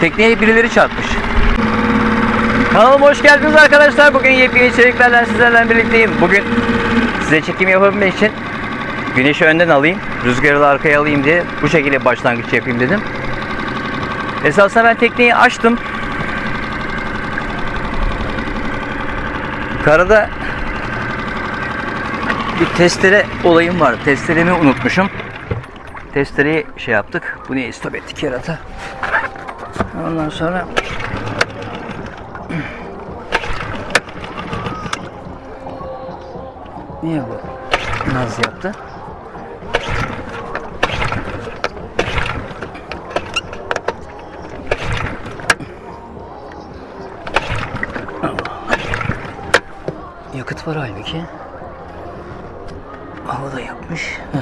tekneye birileri çarpmış. Kanalıma hoş geldiniz arkadaşlar. Bugün yepyeni içeriklerle sizlerle birlikteyim. Bugün size çekim yapabilmek için güneşi önden alayım, rüzgarı da arkaya alayım diye bu şekilde başlangıç yapayım dedim. Esasında ben tekneyi açtım. Karada bir testere olayım var. Testeremi unutmuşum. Testereyi şey yaptık. Bu niye stop ettik yarata. Ondan sonra Niye bu naz yaptı? Yakıt var halbuki. Havada yapmış. Heh.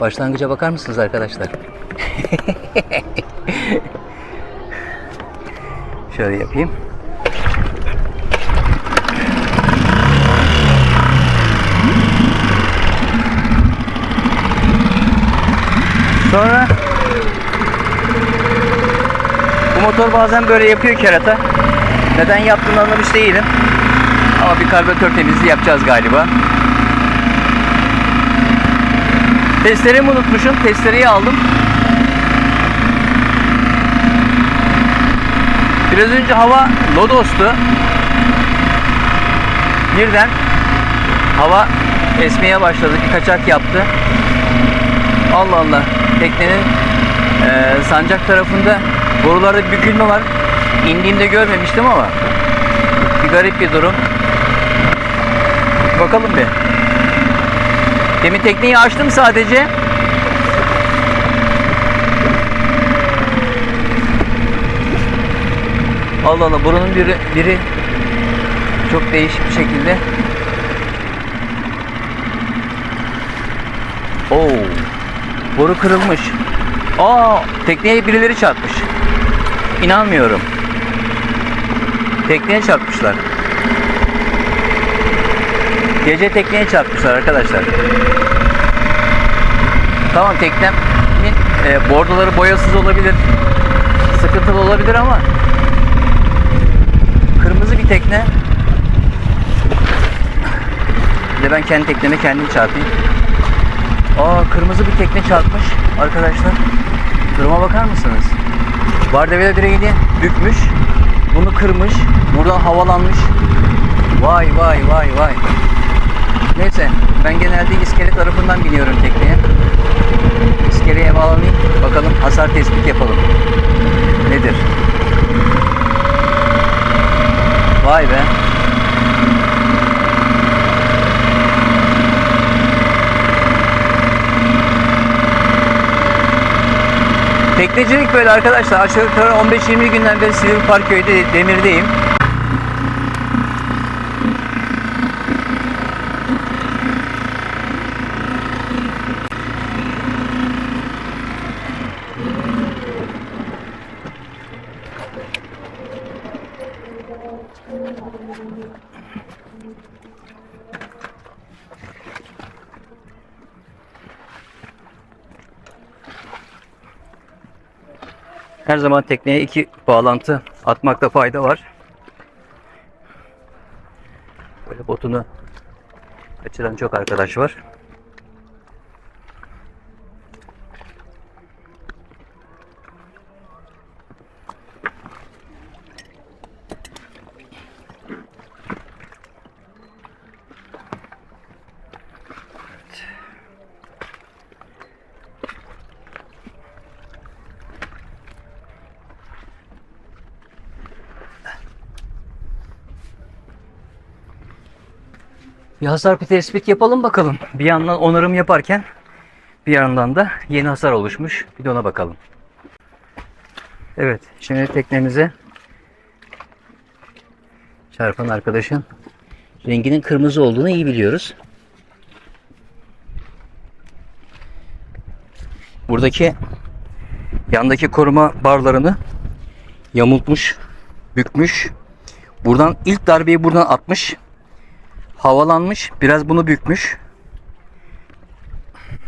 Başlangıca bakar mısınız arkadaşlar? Şöyle yapayım. Sonra bu motor bazen böyle yapıyor kerata. Neden yaptığını anlamış değilim. Ama bir karbüratör temizliği yapacağız galiba. Testeremi unutmuşum. Testereyi aldım. Biraz önce hava lodostu. Birden hava esmeye başladı. Bir kaçak yaptı. Allah Allah. Teknenin eee, sancak tarafında borularda bir bükülme var. İndiğimde görmemiştim ama bir garip bir durum. Bakalım bir. Demin tekneyi açtım sadece. Allah Allah buranın biri, biri çok değişik bir şekilde. Oo. Boru kırılmış. Aa, tekneye birileri çarpmış. İnanmıyorum. Tekneye çarpmışlar. Gece tekneye çarpmışlar arkadaşlar. Tamam teknemin e, bordoları boyasız olabilir. Sıkıntılı olabilir ama bir tekne. Bir de ben kendi tekneme kendim çarpayım. Aa kırmızı bir tekne çarpmış arkadaşlar. Duruma bakar mısınız? Vardevela direğini bükmüş. Bunu kırmış. Buradan havalanmış. Vay vay vay vay. Neyse ben genelde iskele tarafından biniyorum tekneye. İskeleye bağlanayım. Bakalım hasar tespit yapalım. Nedir? Vay be. Teknecilik böyle arkadaşlar. Aşağı yukarı 15-20 günden beri Silivri Parkköy'de Demir'deyim. Her zaman tekneye iki bağlantı atmakta fayda var. Böyle botunu kaçıran çok arkadaş var. Bir hasar bir tespit yapalım bakalım. Bir yandan onarım yaparken bir yandan da yeni hasar oluşmuş. Bir de ona bakalım. Evet, şimdi teknemize çarpan arkadaşın renginin kırmızı olduğunu iyi biliyoruz. Buradaki yandaki koruma barlarını yamultmuş, bükmüş. Buradan ilk darbeyi buradan atmış. Havalanmış, biraz bunu bükmüş.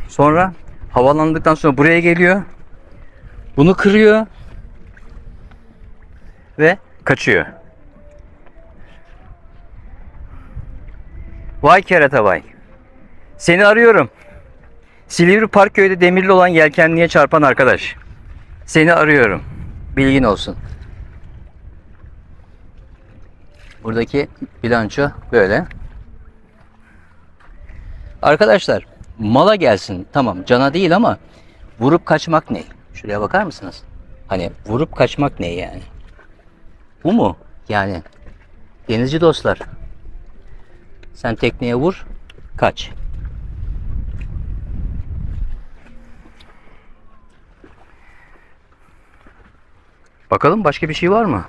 Sonra havalandıktan sonra buraya geliyor. Bunu kırıyor ve kaçıyor. Vay kerata vay. Seni arıyorum. Silivri Parkköy'de demirli olan yelkenliğe çarpan arkadaş. Seni arıyorum. Bilgin olsun. Buradaki bilanço böyle. Arkadaşlar mala gelsin. Tamam cana değil ama vurup kaçmak ne? Şuraya bakar mısınız? Hani vurup kaçmak ne yani? Bu mu? Yani denizci dostlar. Sen tekneye vur, kaç. Bakalım başka bir şey var mı?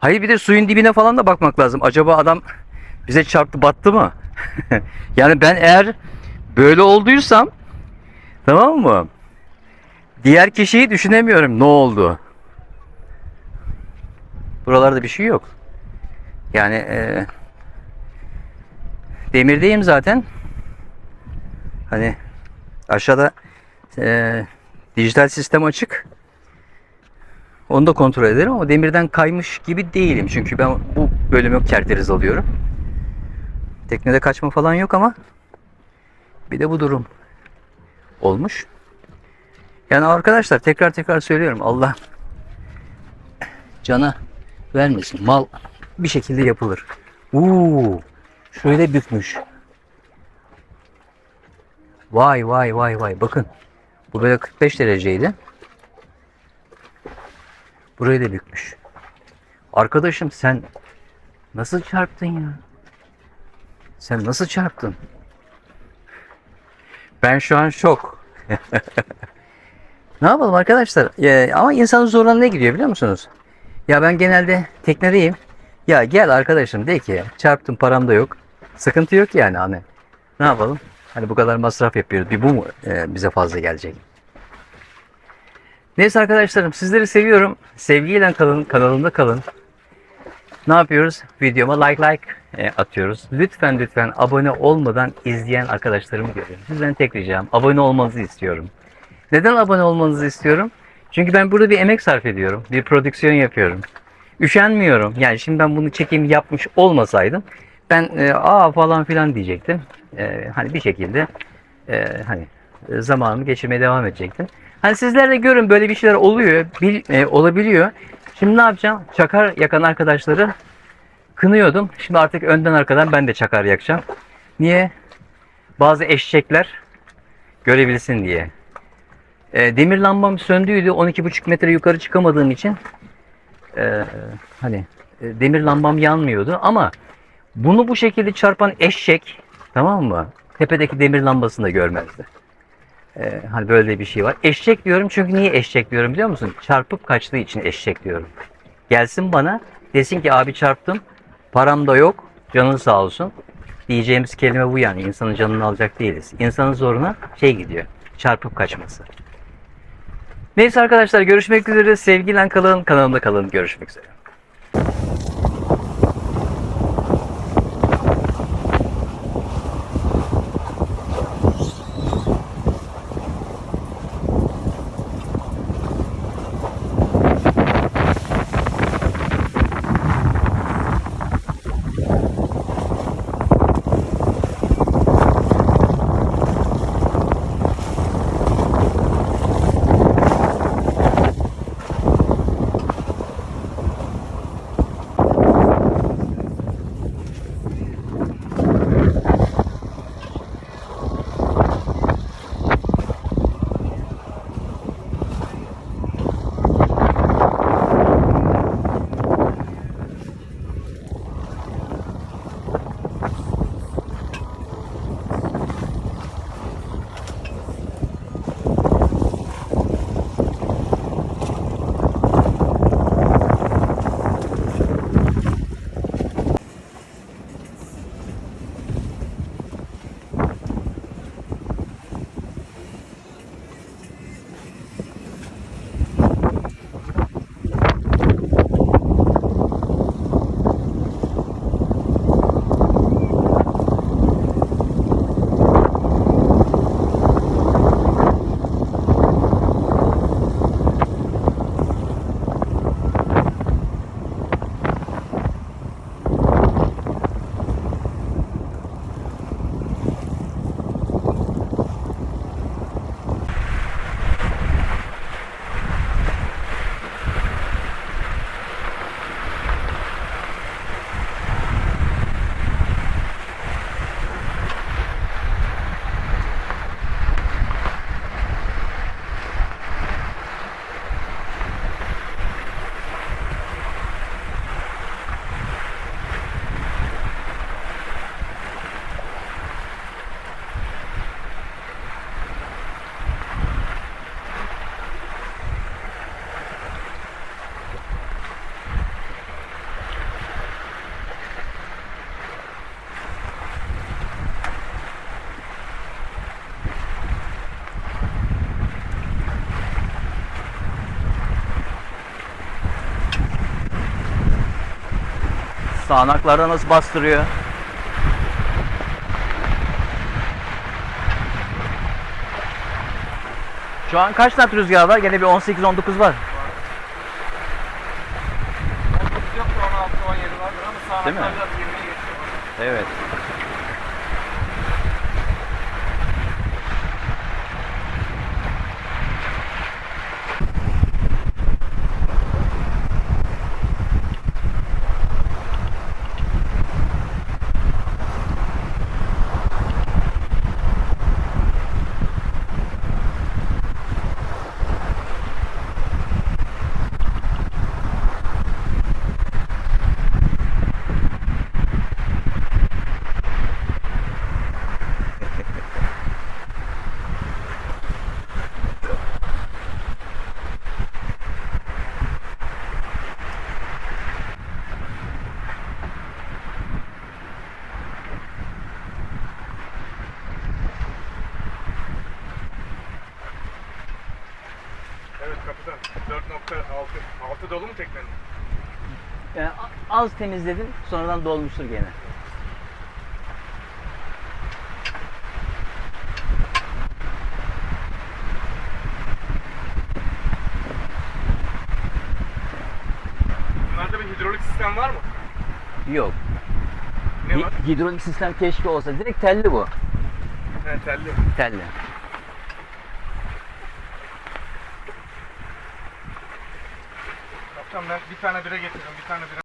Hayır bir de suyun dibine falan da bakmak lazım. Acaba adam bize çarptı battı mı? yani ben eğer böyle olduysam tamam mı? Diğer kişiyi düşünemiyorum ne oldu. Buralarda bir şey yok. Yani e, demirdeyim zaten. Hani aşağıda e, dijital sistem açık. Onu da kontrol ederim ama demirden kaymış gibi değilim. Çünkü ben bu bölümü kerteriz alıyorum. Teknede kaçma falan yok ama bir de bu durum olmuş. Yani arkadaşlar tekrar tekrar söylüyorum Allah cana vermesin. Mal bir şekilde yapılır. Uuu şöyle bükmüş. Vay vay vay vay bakın. Bu böyle 45 dereceydi. Burayı da bükmüş. Arkadaşım sen nasıl çarptın ya? Sen nasıl çarptın? Ben şu an şok. ne yapalım arkadaşlar? Ee, ama insanın zoruna ne gidiyor biliyor musunuz? Ya ben genelde teknedeyim. Ya gel arkadaşım de ki çarptım param da yok. Sıkıntı yok yani hani. Ne yapalım? Hani bu kadar masraf yapıyoruz. Bir bu mu e, bize fazla gelecek? Neyse arkadaşlarım sizleri seviyorum. Sevgiyle kalın, kanalımda kalın. Ne yapıyoruz? Videoma like like e, atıyoruz. Lütfen lütfen abone olmadan izleyen arkadaşlarımı görüyorum. Sizden tek ricam abone olmanızı istiyorum. Neden abone olmanızı istiyorum? Çünkü ben burada bir emek sarf ediyorum. Bir prodüksiyon yapıyorum. Üşenmiyorum. Yani şimdi ben bunu çekim yapmış olmasaydım ben e, aa falan filan diyecektim. E, hani bir şekilde e, hani e, zamanımı geçirmeye devam edecektim. Hani sizler de görün böyle bir şeyler oluyor, bil, e, olabiliyor. Şimdi ne yapacağım? Çakar yakan arkadaşları kınıyordum. Şimdi artık önden arkadan ben de çakar yakacağım. Niye? Bazı eşekler görebilsin diye. E, demir lambam söndüydü. 12,5 metre yukarı çıkamadığım için e, hani e, demir lambam yanmıyordu ama bunu bu şekilde çarpan eşek tamam mı? Tepedeki demir lambasını da görmezdi. Ee, hani böyle bir şey var. Eşek diyorum çünkü niye eşek diyorum biliyor musun? Çarpıp kaçtığı için eşek diyorum. Gelsin bana desin ki abi çarptım param da yok canın sağ olsun. Diyeceğimiz kelime bu yani. İnsanın canını alacak değiliz. İnsanın zoruna şey gidiyor. Çarpıp kaçması. Neyse arkadaşlar görüşmek üzere. Sevgiyle kalın. Kanalımda kalın. Görüşmek üzere. Sağanaklarda nasıl bastırıyor. Şu an kaç knot rüzgar var? Gene bir 18-19 var. 18 yok da 16 17 vardır ama Değil mi? sağanaklarda 20'ye geçiyor. Evet. Evet 4.6. Altı dolu mu teknenin? Yani az temizledin sonradan dolmuştur gene. Bunlarda bir hidrolik sistem var mı? Yok. Ne var? hidrolik sistem keşke olsa. Direkt telli bu. He telli. Telli. Ben bir tane bire getiriyorum. Bir tane bire